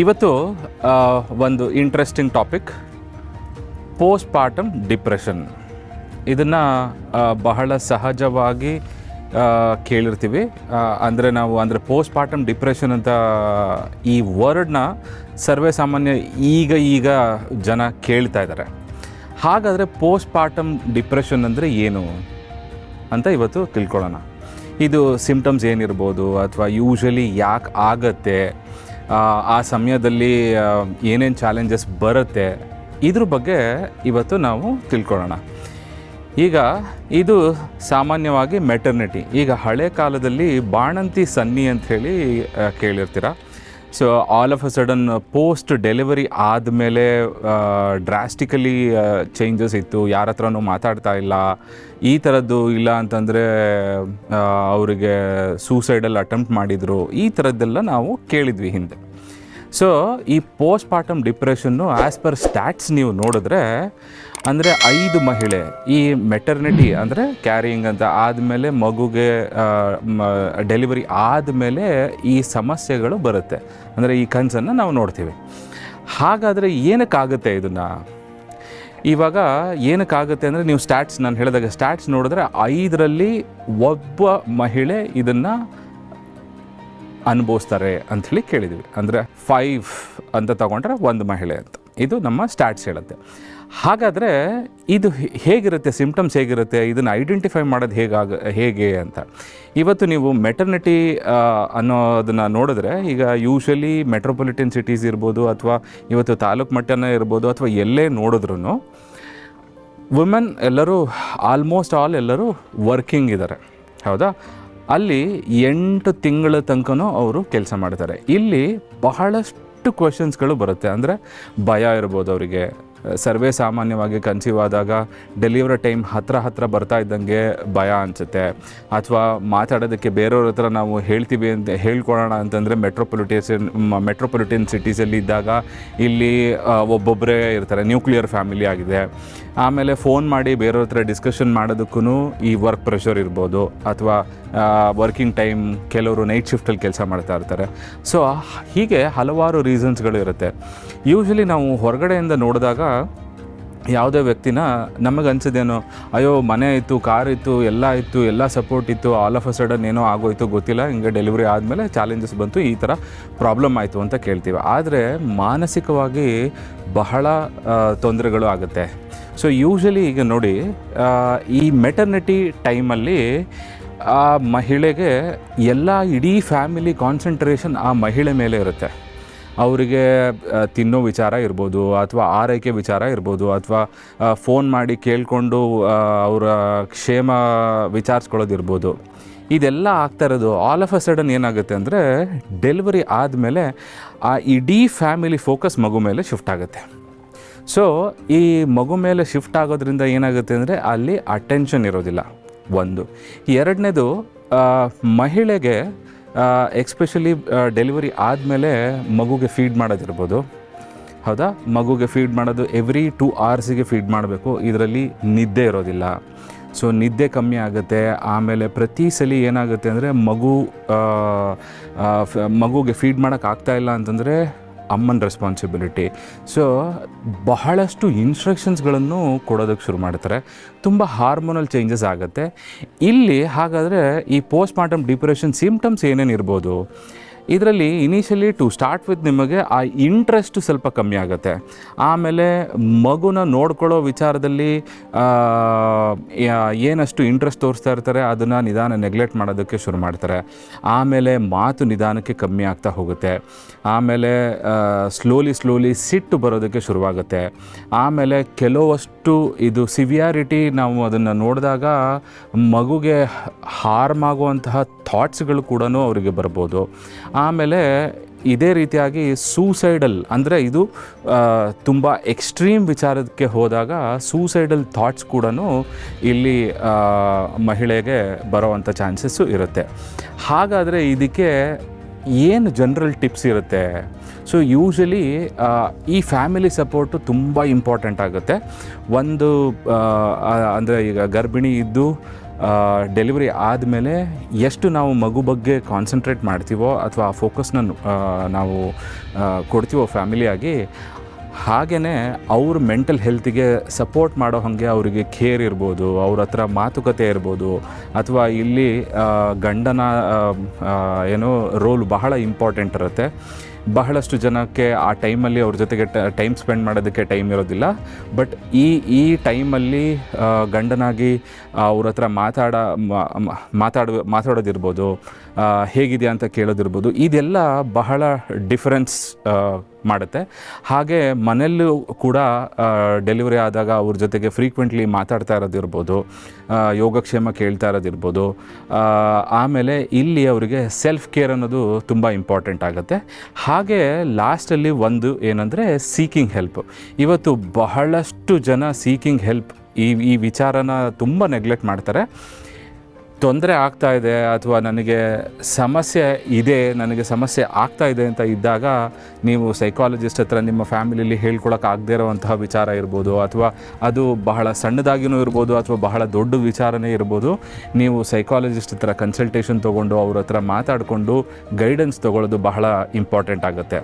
ಇವತ್ತು ಒಂದು interesting topic postpartum depression ಇದನ್ನು ಬಹಳ ಸಹಜವಾಗಿ ಕೇಳಿರ್ತೀವಿ. ಅಂದರೆ ನಾವು, ಅಂದರೆ ಪೋಸ್ಟ್ ಪಾರ್ಟಮ್ ಡಿಪ್ರೆಷನ್ ಅಂತ, ಈ ವರ್ಡ್ನ ಸರ್ವೇ ಸಾಮಾನ್ಯ ಈಗ ಈಗ ಜನ ಕೇಳ್ತಾ ಇದ್ದಾರೆ ಹಾಗಾದರೆ ಪೋಸ್ಟ್ ಪಾರ್ಟಮ್ ಡಿಪ್ರೆಷನ್ ಅಂದರೆ ಏನು? ಅಂತ ಇವತ್ತು ತಿಳ್ಕೊಳ್ಳೋಣ. ಇದು ಸಿಂಪ್ಟಮ್ಸ್ ಏನಿರ್ಬೋದು, ಅಥವಾ ಯೂಶ್ವಲಿ ಯಾಕೆ ಆಗತ್ತೆ? ಆ, ಸಮಯದಲ್ಲಿ ಏನೇನು ಚಾಲೆಂಜಸ್ ಬರುತ್ತೆ ಇದ್ರ ಬಗ್ಗೆ ಇವತ್ತು ನಾವು ತಿಳ್ಕೊಳ್ಳೋಣ. ಈಗ ಇದು ಸಾಮಾನ್ಯವಾಗಿ ಮೆಟರ್ನಿಟಿ ಈಗ ಹಳೆ ಕಾಲದಲ್ಲಿ ಬಾಣಂತಿ ಸನ್ನಿ ಅಂತ ಹೇಳಿ ಕೇಳಿರ್ತೀರ? So all of a sudden post delivery ಆದಮೇಲೆ ಡ್ರಾಸ್ಟಿಕಲಿ ಚೇಂಜಸ್ ಇತ್ತು. ಯಾರ ಹತ್ರನೂ ಮಾತಾಡ್ತಾ ಇಲ್ಲ. ಈ ಥರದ್ದು ಇಲ್ಲ ಅಂತಂದರೆ ಅವರಿಗೆ ಸೂಸೈಡಲ್ಲಿ ಅಟೆಂಪ್ಟ್ ಮಾಡಿದರು. ಈ ಥರದ್ದೆಲ್ಲ ನಾವು ಕೇಳಿದ್ವಿ ಹಿಂದೆ. ಸೊ ಈ postpartum depression as per stats ನೀವು ನೋಡಿದ್ರೆ ಅಂದರೆ ಐದು ಮಹಿಳೆ. ಈ ಮೆಟರ್ನಿಟಿ ಅಂದರೆ ಕ್ಯಾರಿಯಿಂಗ್ ಅಂತ ಆದಮೇಲೆ ಮಗುಗೆ ಡೆಲಿವರಿ ಆದಮೇಲೆ ಈ ಸಮಸ್ಯೆಗಳು ಬರುತ್ತೆ. ಅಂದರೆ ಈ ಕನಸನ್ನು ನಾವು ನೋಡ್ತೀವಿ. ಹಾಗಾದರೆ ಏನಕ್ಕಾಗುತ್ತೆ ಇದನ್ನು? ಇವಾಗ ಏನಕ್ಕಾಗುತ್ತೆ ಅಂದರೆ ನೀವು ಸ್ಟ್ಯಾಟ್ಸ್ ನಾನು ಹೇಳಿದಾಗ ಸ್ಟ್ಯಾಟ್ಸ್ ನೋಡಿದ್ರೆ ಐದರಲ್ಲಿ ಒಬ್ಬ ಮಹಿಳೆ ಇದನ್ನು ಅನುಭವಿಸ್ತಾರೆ ಅಂಥೇಳಿ ಕೇಳಿದ್ವಿ. ಅಂದರೆ ಫೈವ್ ಅಂತ ತಗೊಂಡ್ರೆ ಒಂದು ಮಹಿಳೆ ಅಂತ. ಇದು ನಮ್ಮ ಸ್ಟ್ಯಾಟ್ಸ್ ಹೇಳುತ್ತೆ. ಹಾಗಾದರೆ ಇದು ಹೇಗಿರುತ್ತೆ ಸಿಂಪ್ಟಮ್ಸ್ ಹೇಗಿರುತ್ತೆ, ಇದನ್ನು ಐಡೆಂಟಿಫೈ ಮಾಡೋದು ಹೇಗಾಗ, ಹೇಗೆ ಅಂತ. ಇವತ್ತು ನೀವು ಮೆಟರ್ನಿಟಿ ಅನ್ನೋದನ್ನು ನೋಡಿದ್ರೆ ಈಗ ಯೂಶ್ವಲಿ ಮೆಟ್ರೋಪಾಲಿಟನ್ ಸಿಟೀಸ್ ಇರ್ಬೋದು ಅಥವಾ ಇವತ್ತು ತಾಲೂಕು ಮಟ್ಟನೇ ಇರ್ಬೋದು ಅಥವಾ ಎಲ್ಲೇ ನೋಡಿದ್ರೂ ವುಮೆನ್ ಎಲ್ಲರೂ ಆಲ್ಮೋಸ್ಟ್ ಆಲ್ ಎಲ್ಲರೂ ವರ್ಕಿಂಗ್ ಇದ್ದಾರೆ ಹೌದಾ? ಅಲ್ಲಿ ಎಂಟು ತಿಂಗಳ ತನಕನೂ ಅವರು ಕೆಲಸ ಮಾಡ್ತಾರೆ. ಇಲ್ಲಿ ಬಹಳಷ್ಟು ಕ್ವಶನ್ಸ್ಗಳು ಬರುತ್ತೆ. ಅಂದರೆ ಭಯ ಇರ್ಬೋದು ಅವರಿಗೆ. ಸರ್ವೇ ಸಾಮಾನ್ಯವಾಗಿ ಕನ್ಸೀವ್ ಆದಾಗ ಡೆಲಿವರಿ ಟೈಮ್ ಹತ್ರ ಹತ್ರ ಬರ್ತಾ ಇದ್ದಂಗೆ ಭಯ ಅನಿಸುತ್ತೆ. ಅಥವಾ ಮಾತಾಡೋದಕ್ಕೆ ಬೇರೆಯವ್ರ ಹತ್ರ ನಾವು ಹೇಳ್ತೀವಿ ಅಂತ ಹೇಳ್ಕೊಳ್ಳೋಣ ಅಂತಂದರೆ ಮೆಟ್ರೋಪೊಲಿಟೇಷನ್ ಮೆಟ್ರೋಪೊಲಿಟನ್ ಸಿಟೀಸಲ್ಲಿ ಇದ್ದಾಗ ಇಲ್ಲಿ ಒಬ್ಬೊಬ್ಬರೇ ಇರ್ತಾರೆ ನ್ಯೂಕ್ಲಿಯರ್ ಫ್ಯಾಮಿಲಿ ಆಗಿದೆ. ಆಮೇಲೆ ಫೋನ್ ಮಾಡಿ ಬೇರೆಯವ್ರ ಹತ್ರ ಡಿಸ್ಕಷನ್ ಮಾಡೋದಕ್ಕೂ ಈ ವರ್ಕ್ ಪ್ರೆಷರ್ ಇರ್ಬೋದು. ಅಥವಾ ವರ್ಕಿಂಗ್ ಟೈಮ್ ಕೆಲವರು ನೈಟ್ ಶಿಫ್ಟಲ್ಲಿ ಕೆಲಸ ಮಾಡ್ತಾ ಇರ್ತಾರೆ. ಸೊ ಹೀಗೆ ಹಲವಾರು ರೀಸನ್ಸ್ಗಳು ಇರುತ್ತೆ. ಯೂಶ್ವಲಿ ನಾವು ಹೊರಗಡೆಯಿಂದ ನೋಡಿದಾಗ ಯಾವುದೇ ವ್ಯಕ್ತಿನ ನಮಗೆ ಅನ್ಸಿದೇನೋ, ಅಯ್ಯೋ, ಮನೆ ಇತ್ತು ಕಾರ್ ಇತ್ತು, ಎಲ್ಲ ಇತ್ತು, ಎಲ್ಲ ಸಪೋರ್ಟ್ ಇತ್ತು ಆಲ್ ಆಫ್ ಅ ಸಡನ್ ಏನೋ ಆಗೋಯ್ತು, ಗೊತ್ತಿಲ್ಲ, ಹಿಂಗೆ ಡೆಲಿವರಿ ಆದಮೇಲೆ ಚಾಲೆಂಜಸ್ ಬಂತು, ಈ ಥರ ಪ್ರಾಬ್ಲಮ್ ಆಯಿತು ಅಂತ ಕೇಳ್ತೀವಿ. ಆದರೆ ಮಾನಸಿಕವಾಗಿ ಬಹಳ ತೊಂದರೆಗಳು ಆಗುತ್ತೆ. ಸೊ ಯೂಶ್ವಲಿ ಈಗ ನೋಡಿ ಈ ಮೆಟರ್ನಿಟಿ ಟೈಮಲ್ಲಿ ಆ ಮಹಿಳೆಗೆ ಎಲ್ಲ ಇಡೀ ಫ್ಯಾಮಿಲಿ ಕಾನ್ಸಂಟ್ರೇಷನ್ ಆ ಮಹಿಳೆ ಮೇಲೆ ಇರುತ್ತೆ. ಅವರಿಗೆ ತಿನ್ನೋ ವಿಚಾರ ಇರ್ಬೋದು, ಅಥವಾ ಆರೈಕೆ ವಿಚಾರ ಇರ್ಬೋದು, ಅಥವಾ ಫೋನ್ ಮಾಡಿ ಕೇಳಿಕೊಂಡು ಅವರ ಕ್ಷೇಮ ವಿಚಾರಿಸ್ಕೊಳ್ಳೋದಿರ್ಬೋದು. ಇದೆಲ್ಲ ಆಗ್ತಾ ಇರೋದು. ಆಲ್ ಆಫ್ ಅ ಸಡನ್ ಏನಾಗುತ್ತೆ ಅಂದರೆ ಡೆಲಿವರಿ ಆದಮೇಲೆ ಆ ಇಡೀ ಫ್ಯಾಮಿಲಿ ಫೋಕಸ್ ಮಗು ಮೇಲೆ ಶಿಫ್ಟ್ ಆಗುತ್ತೆ. ಸೊ ಈ ಮಗು ಮೇಲೆ ಶಿಫ್ಟ್ ಆಗೋದ್ರಿಂದ ಏನಾಗುತ್ತೆ ಅಂದರೆ, ಅಲ್ಲಿ ಅಟೆನ್ಷನ್ ಇರೋದಿಲ್ಲ. ಒಂದು. ಎರಡನೇದು ಮಹಿಳೆಗೆ ಎಕ್ಸ್ಪೆಷಲಿ ಡೆಲಿವರಿ ಆದಮೇಲೆ ಮಗುಗೆ ಫೀಡ್ ಮಾಡೋದಿರ್ಬೋದು. ಹೌದಾ? ಮಗುಗೆ ಫೀಡ್ ಮಾಡೋದು ಎವ್ರಿ ಟೂ ಅವರ್ಸಿಗೆ ಫೀಡ್ ಮಾಡಬೇಕು. ಇದರಲ್ಲಿ ನಿದ್ದೆ ಇರೋದಿಲ್ಲ. ಸೊ ನಿದ್ದೆ ಕಮ್ಮಿ ಆಗುತ್ತೆ. ಆಮೇಲೆ ಪ್ರತಿ ಸಲ ಏನಾಗುತ್ತೆ ಅಂದರೆ ಮಗು ಮಗುಗೆ ಫೀಡ್ ಮಾಡೋಕ್ಕಾಗ್ತಾಯಿಲ್ಲ ಅಂತಂದರೆ ಅಮ್ಮನ ರೆಸ್ಪಾನ್ಸಿಬಿಲಿಟಿ ಸೊ ಬಹಳಷ್ಟು ಇನ್ಸ್ಟ್ರಕ್ಷನ್ಸ್ಗಳನ್ನು ಕೊಡೋದಕ್ಕೆ ಶುರು ಮಾಡ್ತಾರೆ. ತುಂಬ ಹಾರ್ಮೋನಲ್ ಚೇಂಜಸ್ ಆಗುತ್ತೆ. ಇಲ್ಲಿ ಹಾಗಾದರೆ ಈ ಪೋಸ್ಟ್ ಮಾರ್ಟಮ್ ಡಿಪ್ರೆಷನ್ ಸಿಮ್ಟಮ್ಸ್ ಏನೇನು ಇರ್ಬೋದು? ಇದರಲ್ಲಿ ಇನಿಷಿಯಲಿ ಟು ಸ್ಟಾರ್ಟ್ ವಿತ್ ನಿಮಗೆ ಆ ಇಂಟ್ರೆಸ್ಟ್ ಸ್ವಲ್ಪ ಕಮ್ಮಿ ಆಗುತ್ತೆ. ಆಮೇಲೆ ಮಗುನ ನೋಡ್ಕೊಳ್ಳೋ ವಿಚಾರದಲ್ಲಿ ಏನಷ್ಟು ಇಂಟ್ರೆಸ್ಟ್ ತೋರಿಸ್ತಾ ಇರ್ತಾರೆ ಅದನ್ನು ನಿಧಾನ ನೆಗ್ಲೆಕ್ಟ್ ಮಾಡೋದಕ್ಕೆ ಶುರು ಮಾಡ್ತಾರೆ. ಆಮೇಲೆ ಮಾತು ನಿಧಾನಕ್ಕೆ ಕಮ್ಮಿ ಆಗ್ತಾ ಹೋಗುತ್ತೆ. ಆಮೇಲೆ ಸ್ಲೋಲಿ ಸ್ಲೋಲಿ ಸಿಟ್ಟು ಬರೋದಕ್ಕೆ ಶುರುವಾಗುತ್ತೆ. ಆಮೇಲೆ ಕೆಲವಷ್ಟು ಇದು ಸಿವಿಯಾರಿಟಿ ನಾವು ಅದನ್ನು ನೋಡಿದಾಗ ಮಗುಗೆ ಹಾರ್ಮ್ ಆಗುವಂತಹ ಥಾಟ್ಸ್ಗಳು ಕೂಡ ಅವರಿಗೆ ಬರ್ಬೋದು. ಆಮೇಲೆ ಇದೇ ರೀತಿಯಾಗಿ ಸೂಸೈಡಲ್ ಅಂದರೆ ಇದು ತುಂಬ ಎಕ್ಸ್ಟ್ರೀಮ್ ವಿಚಾರಕ್ಕೆ ಹೋದಾಗ ಸೂಸೈಡಲ್ ಥಾಟ್ಸ್ ಕೂಡ ಇಲ್ಲಿ ಮಹಿಳೆಗೆ ಬರೋವಂಥ ಚಾನ್ಸಸ್ಸು ಇರುತ್ತೆ. ಹಾಗಾದರೆ ಇದಕ್ಕೆ ಏನು ಜನರಲ್ ಟಿಪ್ಸ್ ಇರುತ್ತೆ? ಸೊ ಯೂಶಲಿ ಈ ಫ್ಯಾಮಿಲಿ ಸಪೋರ್ಟು ತುಂಬ ಇಂಪಾರ್ಟೆಂಟ್ ಆಗುತ್ತೆ. ಒಂದು ಅಂದರೆ ಈಗ ಗರ್ಭಿಣಿ ಇದ್ದು ಡೆಲಿವರಿ ಆದಮೇಲೆ ಎಷ್ಟು ನಾವು ಮಗು ಬಗ್ಗೆ ಕಾನ್ಸಂಟ್ರೇಟ್ ಮಾಡ್ತೀವೋ ಅಥವಾ ಆ ಫೋಕಸ್ನ ನಾವು ಕೊಡ್ತೀವೋ ಫ್ಯಾಮಿಲಿಯಾಗಿ ಹಾಗೇ ಅವ್ರ ಮೆಂಟಲ್ ಹೆಲ್ತಿಗೆ ಸಪೋರ್ಟ್ ಮಾಡೋ ಹಾಗೆ ಅವರಿಗೆ ಕೇರ್ ಇರ್ಬೋದು, ಅವ್ರ ಹತ್ರ ಮಾತುಕತೆ ಇರ್ಬೋದು, ಅಥವಾ ಇಲ್ಲಿ ಗಂಡನ ಏನು ರೋಲ್ ಬಹಳ ಇಂಪಾರ್ಟೆಂಟ್ ಇರುತ್ತೆ. ಬಹಳಷ್ಟು ಜನಕ್ಕೆ ಆ ಟೈಮಲ್ಲಿ ಅವ್ರ ಜೊತೆಗೆ ಟೈಮ್ ಸ್ಪೆಂಡ್ ಮಾಡೋದಕ್ಕೆ ಟೈಮ್ ಇರೋದಿಲ್ಲ. ಬಟ್ ಈ ಈ ಟೈಮಲ್ಲಿ ಗಂಡನಾಗಿ ಅವ್ರ ಹತ್ರ ಮಾತಾಡ ಮಾತಾಡ, ಮಾತಾಡೋದಿರ್ಬೋದು. ಆ, ಹೇಗಿದೆಯಾ ಅಂತ ಕೇಳೋದಿರ್ಬೋದು. ಇದೆಲ್ಲ ಬಹಳ ಡಿಫರೆನ್ಸ್ ಮಾಡುತ್ತೆ. ಹಾಗೆ ಮನೆಯಲ್ಲೂ ಕೂಡ ಡೆಲಿವರಿ ಆದಾಗ ಅವ್ರ ಜೊತೆಗೆ ಫ್ರೀಕ್ವೆಂಟ್ಲಿ ಮಾತಾಡ್ತಾ ಇರೋದಿರ್ಬೋದು ಯೋಗಕ್ಷೇಮ ಕೇಳ್ತಾ ಇರೋದಿರ್ಬೋದು ಆಮೇಲೆ ಇಲ್ಲಿ ಅವರಿಗೆ ಸೆಲ್ಫ್ ಕೇರ್ ಅನ್ನೋದು ತುಂಬ ಇಂಪಾರ್ಟೆಂಟ್ ಆಗುತ್ತೆ. ಹಾಗೆ ಲಾಸ್ಟಲ್ಲಿ ಒಂದು ಏನಂದರೆ ಸೀಕಿಂಗ್ ಹೆಲ್ಪ್ ಇವತ್ತು ಬಹಳಷ್ಟು ಜನ ಸೀಕಿಂಗ್ ಹೆಲ್ಪ್ ಈ ಈ ವಿಚಾರನ ತುಂಬ ನೆಗ್ಲೆಕ್ಟ್ ಮಾಡ್ತಾರೆ. ತೊಂದರೆ ಆಗ್ತಾ ಇದೆ ಅಥವಾ ನನಗೆ ಸಮಸ್ಯೆ ಇದೆ, ನನಗೆ ಸಮಸ್ಯೆ ಆಗ್ತಾ ಇದೆ ಅಂತ ಇದ್ದಾಗ ನೀವು ಸೈಕಾಲಜಿಸ್ಟ್ ಹತ್ರ ನಿಮ್ಮ ಫ್ಯಾಮಿಲಿಲಿ ಹೇಳ್ಕೊಳಕ್ಕೆ ಆಗದೇ ಇರೋವಂತಹ ವಿಚಾರ ಇರ್ಬೋದು ಅಥವಾ ಅದು ಬಹಳ ಸಣ್ಣದಾಗಿನೂ ಇರ್ಬೋದು ಅಥವಾ ಬಹಳ ದೊಡ್ಡ ವಿಚಾರನೇ ಇರ್ಬೋದು. ನೀವು ಸೈಕಾಲಜಿಸ್ಟ್ ಹತ್ರ ಕನ್ಸಲ್ಟೇಷನ್ ತೊಗೊಂಡು ಅವ್ರ ಹತ್ರ ಮಾತಾಡಿಕೊಂಡು ಗೈಡೆನ್ಸ್ ತೊಗೊಳ್ಳೋದು ಬಹಳ ಇಂಪಾರ್ಟೆಂಟ್ ಆಗುತ್ತೆ.